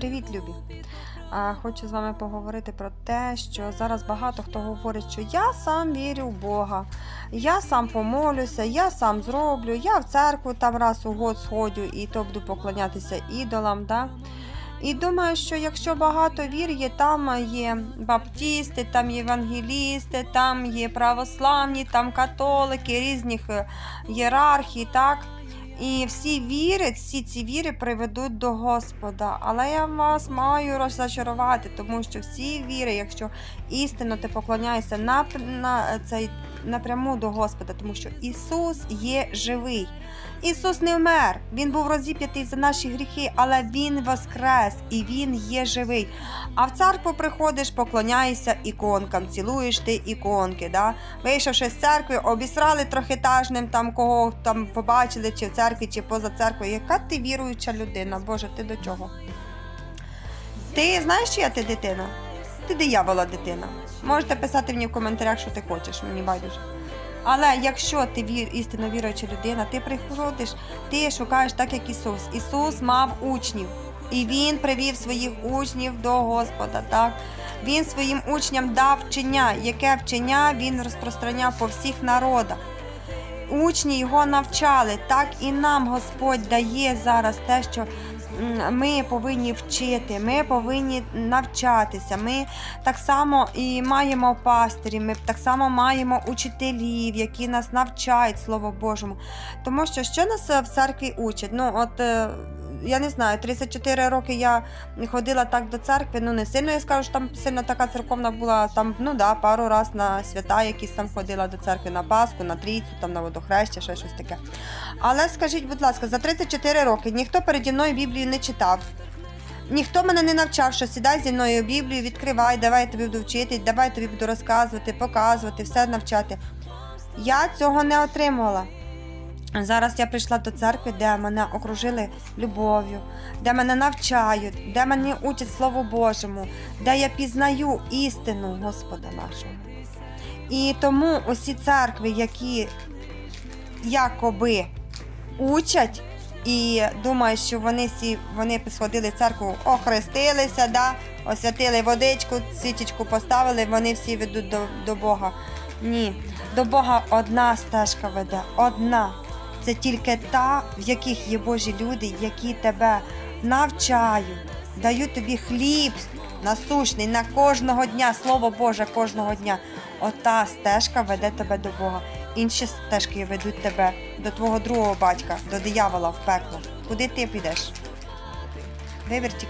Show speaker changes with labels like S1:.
S1: Привіт, любі! Хочу з вами поговорити про те, що зараз багато хто говорить, що я сам вірю в Бога, я сам помолюся, я сам зроблю, я в церкву там раз у год сходю і то буду поклонятися ідолам. Да? І думаю, що якщо багато вір є, там є баптісти, там є евангелісти, там є православні, там католики, різних е, ієрархій, так? І всі віри, всі ці віри приведуть до Господа. Але я вас маю розчарувати, тому що всі віри, якщо істинно ти поклоняєшся на, на цей напряму до Господа, тому що Ісус є живий. Ісус не вмер, Він був розіп'ятий за наші гріхи, але Він воскрес і Він є живий. А в церкву приходиш, поклоняєшся іконкам, цілуєш ти іконки. Да? Вийшовши з церкви, обісрали трохетажним, там кого там побачили, чи в церкві, чи поза церквою. Яка ти віруюча людина? Боже, ти до чого? Ти знаєш, чия ти дитина? Ти диявола дитина. Можете писати мені в коментарях, що ти хочеш, мені байдуже. Але якщо ти вір, істинно віруюча людина, ти приходиш, ти шукаєш так, як Ісус. Ісус мав учнів, і Він привів своїх учнів до Господа. Так? Він своїм учням дав вчення, яке вчення він розпространяв по всіх народах. Учні його навчали, так і нам Господь дає зараз те, що ми повинні вчити, ми повинні навчатися. Ми так само і маємо пастирів, ми так само маємо учителів, які нас навчають Слово Божому. Тому що що нас е, в церкві учать? Ну, от е, я не знаю, 34 роки я ходила так до церкви. Ну не сильно я скажу, що там сильно така церковна була. Там ну да, пару раз на свята, якісь там ходила до церкви на Пасху, на трійцю, там на водохреща, ще щось таке. Але скажіть, будь ласка, за 34 роки ніхто переді мною Біблію не читав. Ніхто мене не навчав, що сідай зі мною Біблію, відкривай, давай я тобі буду вчити, давай я тобі буду розказувати, показувати, все навчати. Я цього не отримувала. Зараз я прийшла до церкви, де мене окружили любов'ю, де мене навчають, де мене учать Слову Божому, де я пізнаю істину Господа нашого. І тому усі церкви, які якоби учать і думають, що вони всі вони сходили в церкву, охрестилися, да, освятили водичку, свічечку поставили, вони всі ведуть до, до Бога. Ні, до Бога одна стежка веде, одна. Це тільки та, в яких є Божі люди, які тебе навчають, дають тобі хліб насущний на кожного дня, Слово Боже кожного дня. Ота стежка веде тебе до Бога. Інші стежки ведуть тебе до твого другого батька, до диявола в пекло. Куди ти підеш? Тільки